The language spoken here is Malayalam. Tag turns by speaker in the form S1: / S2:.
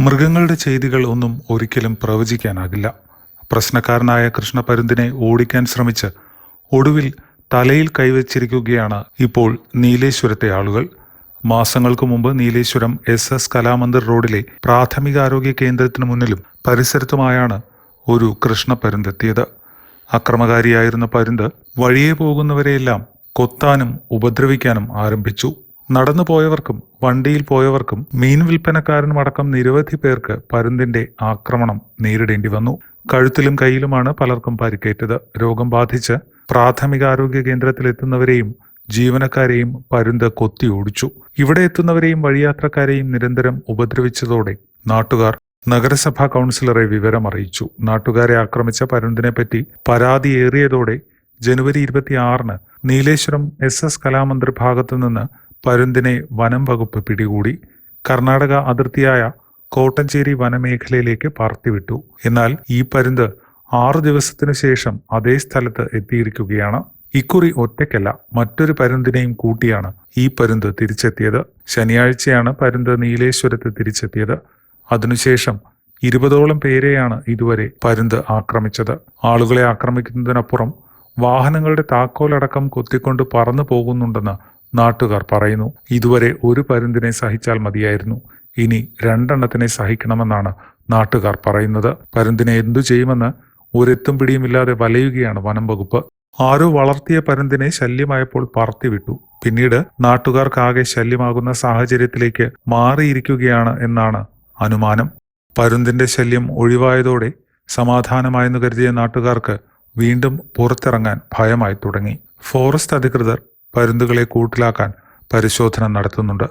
S1: മൃഗങ്ങളുടെ ചെയ്തികൾ ഒന്നും ഒരിക്കലും പ്രവചിക്കാനാകില്ല. പ്രശ്നക്കാരനായ കൃഷ്ണപരുന്തിനെ ഓടിക്കാൻ ശ്രമിച്ച് ഒടുവിൽ തലയിൽ കൈവച്ചിരിക്കുകയാണ് ഇപ്പോൾ നീലേശ്വരത്തെ ആളുകൾ. മാസങ്ങൾക്ക് മുമ്പ് നീലേശ്വരം എസ് എസ് കലാമന്ദിർ റോഡിലെ പ്രാഥമികാരോഗ്യ കേന്ദ്രത്തിന് മുന്നിലും പരിസരത്തുമായാണ് ഒരു കൃഷ്ണപരുന്തെത്തിയത്. അക്രമകാരിയായിരുന്ന പരുന്ത് വഴിയെ പോകുന്നവരെയെല്ലാം കൊത്താനും ഉപദ്രവിക്കാനും ആരംഭിച്ചു. നടന്നു പോയവർക്കും വണ്ടിയിൽ പോയവർക്കും മീൻ വിൽപ്പനക്കാരനും അടക്കം നിരവധി പേർക്ക് പരുന്തിന്റെ ആക്രമണം നേരിടേണ്ടി വന്നു. കഴുത്തിലും കയ്യിലുമാണ് പലർക്കും പരിക്കേറ്റത്. രോഗം ബാധിച്ച് പ്രാഥമികാരോഗ്യ കേന്ദ്രത്തിൽ എത്തുന്നവരെയും ജീവനക്കാരെയും പരുന്ത് കൊത്തി ഓടിച്ചു. ഇവിടെ എത്തുന്നവരെയും വഴിയാത്രക്കാരെയും നിരന്തരം ഉപദ്രവിച്ചതോടെ നാട്ടുകാർ നഗരസഭാ കൗൺസിലറെ വിവരം അറിയിച്ചു. നാട്ടുകാരെ ആക്രമിച്ച പരുന്തിനെ പറ്റി പരാതിയേറിയതോടെ ജനുവരി ഇരുപത്തിയാറിന് നീലേശ്വരം എസ് എസ് കലാമന്ദിർ ഭാഗത്തു നിന്ന് പരുന്തിനെ വനം വകുപ്പ് പിടികൂടി കർണാടക അതിർത്തിയായ കോട്ടഞ്ചേരി വനമേഖലയിലേക്ക് പറത്തിവിട്ടു എന്നാൽ ഈ പരുന്ത് ആറു ദിവസത്തിനു ശേഷം അതേ സ്ഥലത്ത് എത്തിയിരിക്കുകയാണ്. ഇക്കുറി ഒറ്റയ്ക്കല്ല മറ്റൊരു പരുന്തിനെയും കൂട്ടിയാണ് ഈ പരുന്ത് തിരിച്ചെത്തിയത്. ശനിയാഴ്ചയാണ് പരുന്ത് നീലേശ്വരത്ത് തിരിച്ചെത്തിയത്. അതിനുശേഷം ഇരുപതോളം പേരെയാണ് ഇതുവരെ പരുന്ത് ആക്രമിച്ചത്. ആളുകളെ ആക്രമിക്കുന്നതിനപ്പുറം വാഹനങ്ങളുടെ താക്കോലടക്കം കൊത്തിക്കൊണ്ട് പറന്നു പോകുന്നുണ്ടെന്ന് നാട്ടുകാർ പറയുന്നു ഇതുവരെ ഒരു പരുന്തിനെ സഹിച്ചാൽ മതിയായിരുന്നു. ഇനി രണ്ടെണ്ണത്തിനെ സഹിക്കണമെന്നാണ് നാട്ടുകാർ പറയുന്നത്. പരുന്തിനെ എന്തു ചെയ്യുമെന്ന് ഒരെത്തും പിടിയുമില്ലാതെ വലയുകയാണ് വനം വകുപ്പ്. ആരോ വളർത്തിയ പരുന്തിനെ ശല്യമായപ്പോൾ പറത്തിവിട്ടു. പിന്നീട് നാട്ടുകാർക്കാകെ ശല്യമാകുന്ന സാഹചര്യത്തിലേക്ക് മാറിയിരിക്കുകയാണ് എന്നാണ് അനുമാനം. പരുന്തിന്റെ ശല്യം ഒഴിവായതോടെ സമാധാനമായെന്ന് കരുതിയ നാട്ടുകാർക്ക് വീണ്ടും പുറത്തിറങ്ങാൻ ഭയമായി തുടങ്ങി. ഫോറസ്റ്റ് അധികൃതർ പരുന്തുകളെ കൂട്ടിലാക്കാൻ പരിശോധന നടത്തുന്നുണ്ട്.